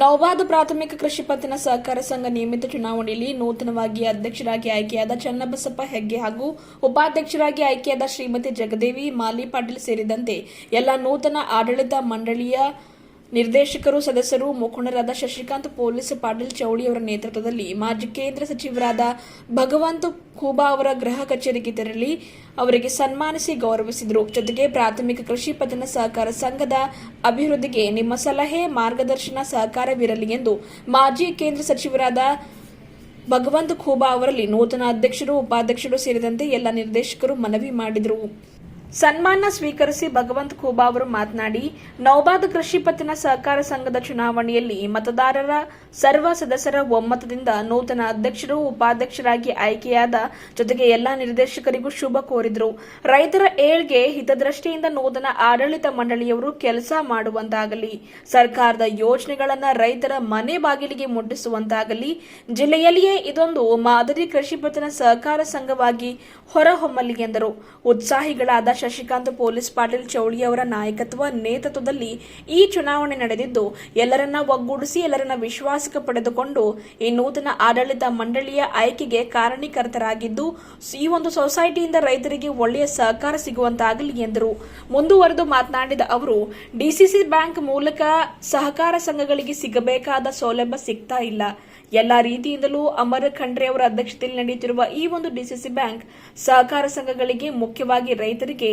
ನವಬಾದ್ ಪ್ರಾಥಮಿಕ ಕೃಷಿ ಪತ್ತಿನ ಸಹಕಾರ ಸಂಘ ನಿಯಮಿತ ಚುನಾವಣೆಯಲ್ಲಿ ನೂತನವಾಗಿ ಅಧ್ಯಕ್ಷರಾಗಿ ಆಯ್ಕೆಯಾದ ಚನ್ನಬಸಪ್ಪ ಹೆಗ್ಗೆ ಹಾಗೂ ಉಪಾಧ್ಯಕ್ಷರಾಗಿ ಆಯ್ಕೆಯಾದ ಶ್ರೀಮತಿ ಜಗದೇವಿ ಮಾಲಿ ಪಾಟೀಲ್ ಸೇರಿದಂತೆ ಎಲ್ಲ ನೂತನ ಆಡಳಿತ ಮಂಡಳಿಯ ನಿರ್ದೇಶಕರು, ಸದಸ್ಯರು, ಮುಖಂಡರಾದ ಶಶಿಕಾಂತ್, ಪೊಲೀಸ್ ಪಾಟೀಲ್ ಚೌಳಿ ಅವರ ನೇತೃತ್ವದಲ್ಲಿ ಮಾಜಿ ಕೇಂದ್ರ ಸಚಿವರಾದ ಭಗವಂತ ಖೂಬಾ ಅವರ ಗೃಹ ಕಚೇರಿಗೆ ತೆರಳಿ ಅವರಿಗೆ ಸನ್ಮಾನಿಸಿ ಗೌರವಿಸಿದರು. ಜೊತೆಗೆ ಪ್ರಾಥಮಿಕ ಕೃಷಿ ಪತನ ಸಹಕಾರ ಸಂಘದ ಅಭಿವೃದ್ಧಿಗೆ ನಿಮ್ಮ ಸಲಹೆ, ಮಾರ್ಗದರ್ಶನ ಸಹಕಾರವಿರಲಿ ಎಂದು ಮಾಜಿ ಕೇಂದ್ರ ಸಚಿವರಾದ ಭಗವಂತ ಖೂಬಾ ಅವರಲ್ಲಿ ನೂತನ ಅಧ್ಯಕ್ಷರು, ಉಪಾಧ್ಯಕ್ಷರು ಸೇರಿದಂತೆ ಎಲ್ಲ ನಿರ್ದೇಶಕರು ಮನವಿ ಮಾಡಿದರು. ಸನ್ಮಾನ ಸ್ವೀಕರಿಸಿ ಭಗವಂತ ಖೂಬಾ ಅವರು ಮಾತನಾಡಿ, ನೌಬಾದ್ ಕೃಷಿ ಪತ್ತಿನ ಸಹಕಾರ ಸಂಘದ ಚುನಾವಣೆಯಲ್ಲಿ ಮತದಾರರ ಸರ್ವ ಸದಸ್ಯರ ಒಮ್ಮತದಿಂದ ನೂತನ ಅಧ್ಯಕ್ಷರು, ಉಪಾಧ್ಯಕ್ಷರಾಗಿ ಆಯ್ಕೆಯಾದ ಜೊತೆಗೆ ಎಲ್ಲಾ ನಿರ್ದೇಶಕರಿಗೂ ಶುಭ ಕೋರಿದರು. ರೈತರ ಏಳ್ಗೆ ಹಿತದೃಷ್ಟಿಯಿಂದ ನೂತನ ಆಡಳಿತ ಮಂಡಳಿಯವರು ಕೆಲಸ ಮಾಡುವಂತಾಗಲಿ, ಸರ್ಕಾರದ ಯೋಜನೆಗಳನ್ನ ರೈತರ ಮನೆ ಬಾಗಿಲಿಗೆ ಮುಟ್ಟಿಸುವಂತಾಗಲಿ, ಜಿಲ್ಲೆಯಲ್ಲಿಯೇ ಇದೊಂದು ಮಾದರಿ ಕೃಷಿ ಪತ್ತಿನ ಸಹಕಾರ ಸಂಘವಾಗಿ ಹೊರಹೊಮ್ಮಲಿ ಎಂದರು. ಉತ್ಸಾಹಿಗಳಾದ ಶಶಿಕಾಂತ್ ಪೊಲೀಸ್ ಪಾಟೀಲ್ ಚೌಳಿ ಅವರ ನಾಯಕತ್ವ ನೇತೃತ್ವದಲ್ಲಿ ಈ ಚುನಾವಣೆ ನಡೆದಿದ್ದು, ಎಲ್ಲರನ್ನ ಒಗ್ಗೂಡಿಸಿ, ಎಲ್ಲರನ್ನ ವಿಶ್ವಾಸಕ್ಕೆ ಪಡೆದುಕೊಂಡು ಈ ನೂತನ ಆಡಳಿತ ಮಂಡಳಿಯ ಆಯ್ಕೆಗೆ ಕಾರಣೀಕರ್ತರಾಗಿದ್ದು ಈ ಒಂದು ಸೊಸೈಟಿಯಿಂದ ರೈತರಿಗೆ ಒಳ್ಳೆಯ ಸಹಕಾರ ಸಿಗುವಂತಾಗಲಿ ಎಂದರು. ಮುಂದುವರೆದು ಮಾತನಾಡಿದ ಅವರು ಡಿಸಿಸಿ ಬ್ಯಾಂಕ್ ಮೂಲಕ ಸಹಕಾರ ಸಂಘಗಳಿಗೆ ಸಿಗಬೇಕಾದ ಸೌಲಭ್ಯ ಸಿಗ್ತಾ ಇಲ್ಲ. ಎಲ್ಲ ರೀತಿಯಿಂದಲೂ ಅಮರ ಖಂಡ್ರೆ ಅವರ ಅಧ್ಯಕ್ಷತೆಯಲ್ಲಿ ನಡೆಯುತ್ತಿರುವ ಈ ಒಂದು ಡಿಸಿಸಿ ಬ್ಯಾಂಕ್ ಸಹಕಾರ ಸಂಘಗಳಿಗೆ ಮುಖ್ಯವಾಗಿ ರೈತರಿಗೆ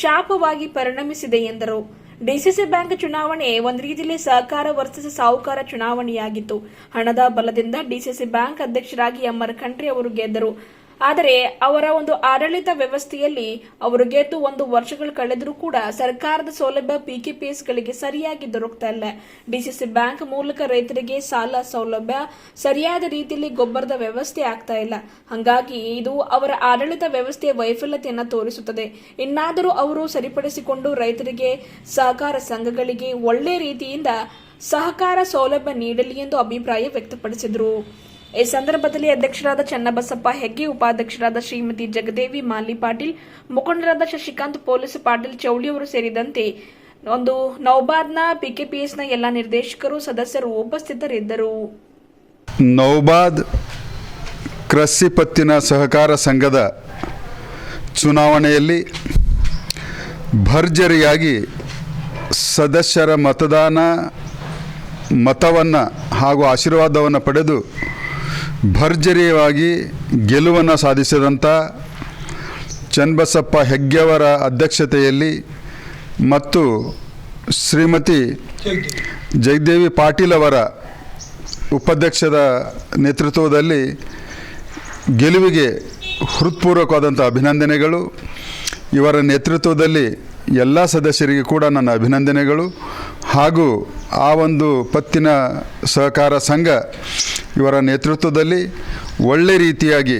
ಶಾಪವಾಗಿ ಪರಿಣಮಿಸಿದೆ ಎಂದರು. ಡಿಸಿಸಿ ಬ್ಯಾಂಕ್ ಚುನಾವಣೆ ಒಂದು ರೀತಿಯಲ್ಲಿ ಸಹಕಾರ ವರ್ಸಸ್ ಸಾಹುಕಾರ ಚುನಾವಣೆಯಾಗಿತ್ತು. ಹಣದ ಬಲದಿಂದ ಡಿಸಿಸಿ ಬ್ಯಾಂಕ್ ಅಧ್ಯಕ್ಷರಾಗಿ ಅಮರ್ ಖಂಡ್ರೆ ಅವರು ಗೆದ್ದರು. ಆದರೆ ಅವರ ಒಂದು ಆಡಳಿತ ವ್ಯವಸ್ಥೆಯಲ್ಲಿ ಅವರು ಗೆದ್ದು ಒಂದು ವರ್ಷಗಳು ಕಳೆದರೂ ಕೂಡ ಸರ್ಕಾರದ ಸೌಲಭ್ಯ ಪಿಕೆಪಿಎಸ್ಗಳಿಗೆ ಸರಿಯಾಗಿ ದೊರಕ್ತಾ ಇಲ್ಲ. ಡಿಸಿಸಿ ಬ್ಯಾಂಕ್ ಮೂಲಕ ರೈತರಿಗೆ ಸಾಲ ಸೌಲಭ್ಯ ಸರಿಯಾದ ರೀತಿಯಲ್ಲಿ ಗೊಬ್ಬರದ ವ್ಯವಸ್ಥೆ ಆಗ್ತಾ ಇಲ್ಲ. ಹಾಗಾಗಿ ಇದು ಅವರ ಆಡಳಿತ ವ್ಯವಸ್ಥೆಯ ವೈಫಲ್ಯತೆಯನ್ನು ತೋರಿಸುತ್ತದೆ. ಇನ್ನಾದರೂ ಅವರು ಸರಿಪಡಿಸಿಕೊಂಡು ರೈತರಿಗೆ ಸಹಕಾರ ಸಂಘಗಳಿಗೆ ಒಳ್ಳೆ ರೀತಿಯಿಂದ ಸಹಕಾರ ಸೌಲಭ್ಯ ನೀಡಲಿ ಎಂದು ಅಭಿಪ್ರಾಯ ವ್ಯಕ್ತಪಡಿಸಿದರು. ಈ ಸಂದರ್ಭದಲ್ಲಿ ಅಧ್ಯಕ್ಷರಾದ ಚನ್ನಬಸಪ್ಪ ಹೆಗ್ಗಿ, ಉಪಾಧ್ಯಕ್ಷರಾದ ಶ್ರೀಮತಿ ಜಗದೇವಿ ಮಾಲಿ ಪಾಟೀಲ್, ಮುಖಂಡರಾದ ಶಶಿಕಾಂತ್, ಪೊಲೀಸ್ ಪಾಟೀಲ್ ಚೌಳಿಯವರು ಸೇರಿದಂತೆ ಒಂದು ನೌಬಾದ್ನ ಪಿಕೆಪಿಎಸ್ನ ಎಲ್ಲ ನಿರ್ದೇಶಕರು, ಸದಸ್ಯರು ಉಪಸ್ಥಿತರಿದ್ದರು. ನೌಬಾದ್ ಕೃಷಿ ಪತ್ತಿನ ಸಹಕಾರ ಸಂಘದ ಚುನಾವಣೆಯಲ್ಲಿ ಭರ್ಜರಿಯಾಗಿ ಸದಸ್ಯರ ಮತದಾನ, ಮತವನ್ನು ಹಾಗೂ ಆಶೀರ್ವಾದವನ್ನು ಪಡೆದು ಭರ್ಜರಿಯಾಗಿ ಗೆಲುವನ್ನು ಸಾಧಿಸಿದಂಥ ಚನ್ನಬಸಪ್ಪ ಹೆಗ್ಗೆವರ ಅಧ್ಯಕ್ಷತೆಯಲ್ಲಿ ಮತ್ತು ಶ್ರೀಮತಿ ಜಗದೇವಿ ಪಾಟೀಲ್ ಅವರ ಉಪಾಧ್ಯಕ್ಷದ ನೇತೃತ್ವದಲ್ಲಿ ಗೆಲುವಿಗೆ ಹೃತ್ಪೂರ್ವಕವಾದಂಥ ಅಭಿನಂದನೆಗಳು. ಇವರ ನೇತೃತ್ವದಲ್ಲಿ ಎಲ್ಲ ಸದಸ್ಯರಿಗೆ ಕೂಡ ನನ್ನ ಅಭಿನಂದನೆಗಳು. ಹಾಗೂ ಆ ಒಂದು ಪತ್ತಿನ ಸಹಕಾರ ಸಂಘ ಇವರ ನೇತೃತ್ವದಲ್ಲಿ ಒಳ್ಳೆ ರೀತಿಯಾಗಿ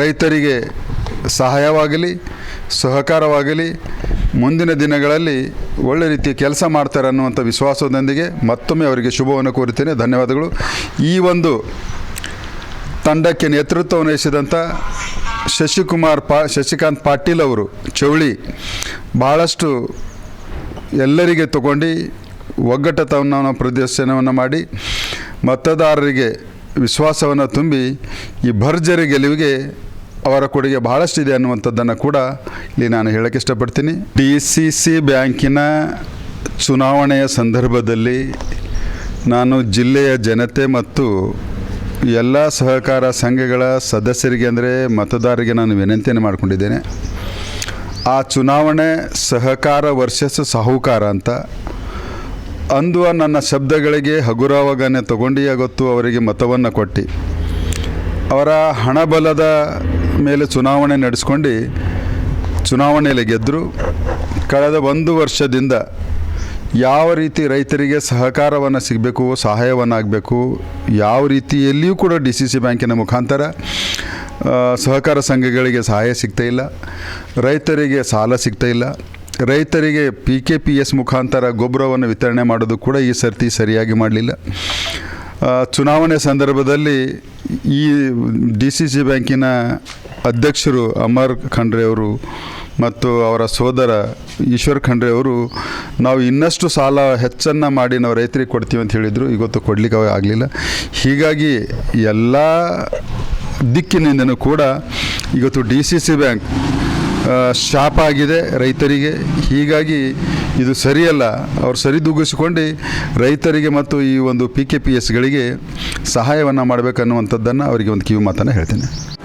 ರೈತರಿಗೆ ಸಹಾಯವಾಗಲಿ, ಸಹಕಾರವಾಗಲಿ, ಮುಂದಿನ ದಿನಗಳಲ್ಲಿ ಒಳ್ಳೆ ರೀತಿಯ ಕೆಲಸ ಮಾಡ್ತಾರೆ ಅನ್ನುವಂಥ ವಿಶ್ವಾಸದೊಂದಿಗೆ ಮತ್ತೊಮ್ಮೆ ಅವರಿಗೆ ಶುಭವನ್ನು ಕೋರುತ್ತೇನೆ. ಧನ್ಯವಾದಗಳು. ಈ ಒಂದು ತಂಡಕ್ಕೆ ನೇತೃತ್ವ ವಹಿಸಿದಂಥ ಶಶಿಕುಮಾರ್ ಪಾ, ಶಶಿಕಾಂತ್ ಪಾಟೀಲ್ ಅವರು ಚೌಳಿ ಭಾಳಷ್ಟು ಎಲ್ಲರಿಗೆ ತಗೊಂಡು ಒಗ್ಗಟ್ಟತವನ್ನು ಪ್ರದರ್ಶನವನ್ನು ಮಾಡಿ ಮತದಾರರಿಗೆ ವಿಶ್ವಾಸವನ್ನು ತುಂಬಿ ಈ ಭರ್ಜರಿ ಗೆಲುವಿಗೆ ಅವರ ಕೊಡುಗೆ ಬಹಳಷ್ಟಿದೆ ಅನ್ನುವಂಥದ್ದನ್ನು ಕೂಡ ಇಲ್ಲಿ ನಾನು ಹೇಳಕ್ಕೆ ಇಷ್ಟಪಡ್ತೀನಿ. ಡಿ ಸಿ ಸಿ ಬ್ಯಾಂಕಿನ ಚುನಾವಣೆಯ ಸಂದರ್ಭದಲ್ಲಿ ನಾನು ಜಿಲ್ಲೆಯ ಜನತೆ ಮತ್ತು ಎಲ್ಲ ಸಹಕಾರ ಸಂಘಗಳ ಸದಸ್ಯರಿಗೆ ಅಂದರೆ ಮತದಾರರಿಗೆ ನಾನು ವಿನಂತಿಯನ್ನು ಮಾಡಿಕೊಂಡಿದ್ದೇನೆ. ಆ ಚುನಾವಣೆ ಸಹಕಾರ ವರ್ಷಸ್ ಸಾಹುಕಾರ ಅಂತ ಅಂದುವ ನನ್ನ ಶಬ್ದಗಳಿಗೆ ಹಗುರವಾಗನೆ ತಗೊಂಡಿಯ ಗೊತ್ತು ಅವರಿಗೆ ಮತವನ್ನು ಕೊಟ್ಟು. ಅವರ ಹಣಬಲದ ಮೇಲೆ ಚುನಾವಣೆ ನಡೆಸ್ಕೊಂಡು ಚುನಾವಣೆಯಲ್ಲಿ ಗೆದ್ದರು ಕಳೆದ ಒಂದು ವರ್ಷದಿಂದ ಯಾವ ರೀತಿ ರೈತರಿಗೆ ಸಹಕಾರವನ್ನು ಸಿಗಬೇಕು, ಸಹಾಯವನ್ನು ಆಗಬೇಕು, ಯಾವ ರೀತಿಯಲ್ಲಿಯೂ ಕೂಡ ಡಿ ಸಿ ಸಿ ಬ್ಯಾಂಕಿನ ಮುಖಾಂತರ ಸಹಕಾರ ಸಂಘಗಳಿಗೆ ಸಹಾಯ ಸಿಗ್ತಾ ಇಲ್ಲ. ರೈತರಿಗೆ ಸಾಲ ಸಿಗ್ತಾ ಇಲ್ಲ. ರೈತರಿಗೆ ಪಿ ಕೆ ಪಿ ಎಸ್ ಮುಖಾಂತರ ಗೊಬ್ಬರವನ್ನು ವಿತರಣೆ ಮಾಡೋದು ಕೂಡ ಈ ಸರ್ತಿ ಸರಿಯಾಗಿ ಮಾಡಲಿಲ್ಲ. ಚುನಾವಣೆ ಸಂದರ್ಭದಲ್ಲಿ ಈ ಡಿ ಸಿ ಸಿ ಬ್ಯಾಂಕಿನ ಅಧ್ಯಕ್ಷರು ಅಮರ್ ಖಂಡ್ರೆ ಅವರು ಮತ್ತು ಅವರ ಸೋದರ ಈಶ್ವರ್ ಖಂಡ್ರೆ ಅವರು, ನಾವು ಇನ್ನಷ್ಟು ಸಾಲ ಹೆಚ್ಚನ್ನು ಮಾಡಿ ನಾವು ರೈತರಿಗೆ ಕೊಡ್ತೀವಿ ಅಂತ ಹೇಳಿದರು. ಇವತ್ತು ಕೊಡಲಿಕ್ಕೆ ಆಗಲಿಲ್ಲ. ಹೀಗಾಗಿ ಎಲ್ಲ ದಿಕ್ಕಿನಿಂದನೂ ಕೂಡ ಇವತ್ತು ಡಿ ಸಿ ಸಿ ಬ್ಯಾಂಕ್ ಶಾಪ ಆಗಿದೆ ರೈತರಿಗೆ. ಹೀಗಾಗಿ ಇದು ಸರಿಯಲ್ಲ. ಅವರು ಸರಿದೂಗಿಸಿಕೊಂಡು ರೈತರಿಗೆ ಮತ್ತು ಈ ಒಂದು ಪಿ ಕೆ ಪಿ ಎಸ್ಗಳಿಗೆ ಸಹಾಯವನ್ನು ಮಾಡಬೇಕನ್ನುವಂಥದ್ದನ್ನು ಅವರಿಗೆ ಒಂದು ಕಿವಿ ಮಾತನ್ನು ಹೇಳ್ತೇನೆ.